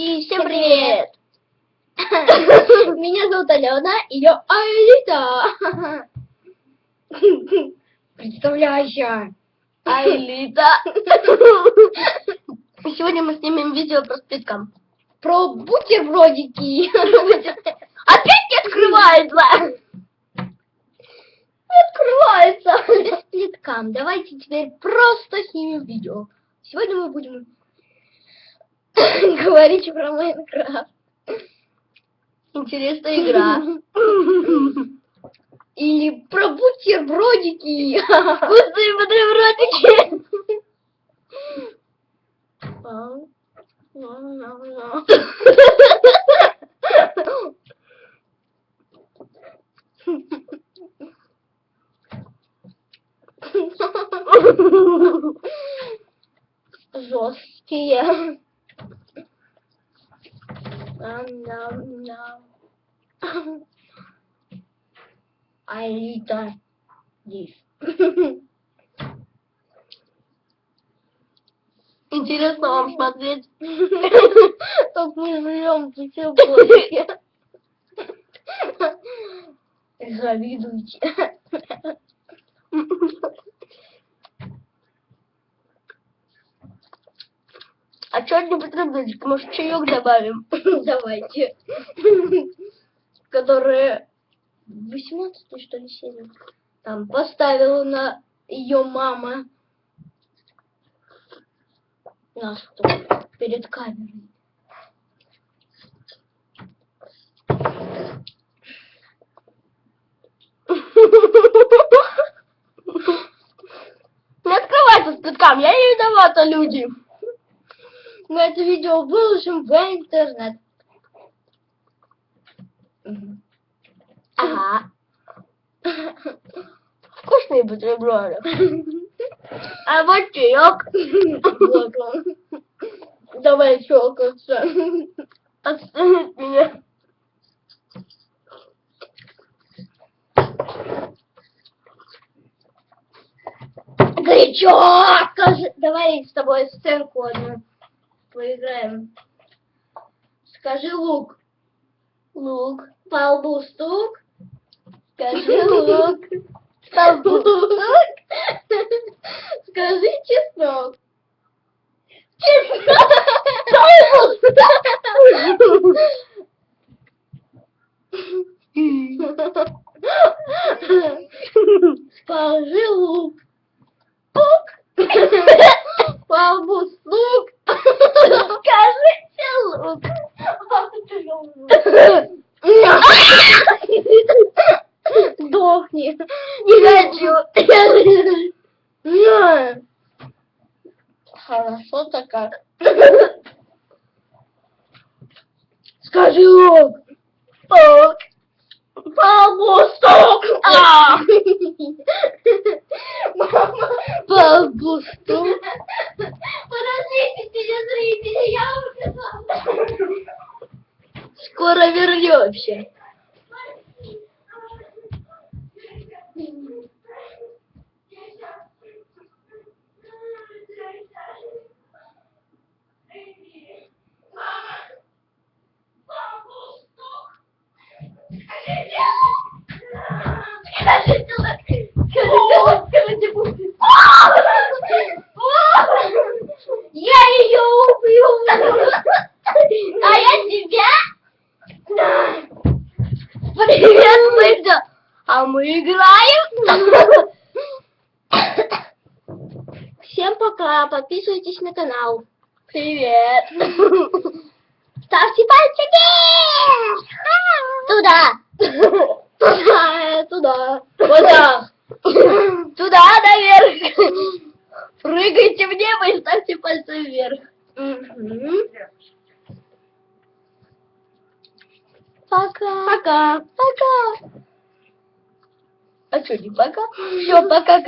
И всем привет! Меня зовут Алена, и я Айлита. Представляющая. Айлита. Сегодня мы снимем видео про спиткам. Про бутербродики. Опять не открывается! Открывается. Сплиткам. Давайте теперь просто снимем видео. Сегодня мы будем говорить про Майнкрафт. Интересная игра. Или про бутербродики. Вкусные бутербродики. Жесткие. Ам-ням-ням. Аэлита. Здесь. Интересно вам смотреть. Как мы живем в бутербродике. Завидуйте. А что не бутербродик? Может, чаек добавим? Давайте. Которая 18 что ли серия. Там поставила на ее мама. На стол перед камерой. Не открывайте спиткам, я не виновата, люди. Мы это видео выложим в интернет. Ага. Вкусные бутерброды. А вот чаек. Вот он. Давай чокаться. Отстань от меня. Горячо! Давай с тобой сценку одну поиграем. Скажи лук. Лук. По лбу стук. Скажи лук. По лбу стук. Скажи чеснок. Скажи лук. Пук. По лбу стук. Скажите лук. Сдохни. Не хочу. Хорошо-то как. Скажи лук. Лук. По лбу стук. А. Мама. По лбу стук. Подождите, телезрители, я уже Скоро вернемся. Я ее убью. А я тебя? Да. Привет, кто? А мы играем? Всем пока, подписывайтесь на канал. Привет. Ставьте пальцы вверх! Туда! Туда, туда. Вот так. Туда, наверх. Прыгайте в небо и ставьте пальцы вверх. Пока. Пока. Пока. А что, не пока? Все, пока.